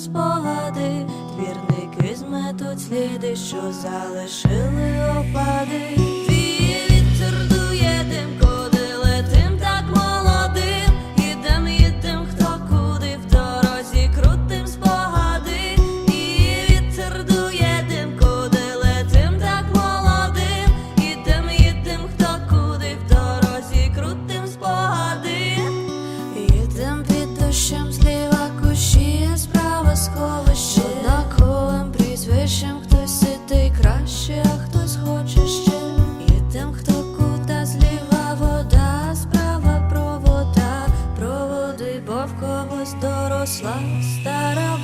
спогади, двірники зметуть сліди, що залишили опади. А хтось хоче ще. Їдем, хто кута зліва вода, справа провода. Проводи, бо в когось доросла стара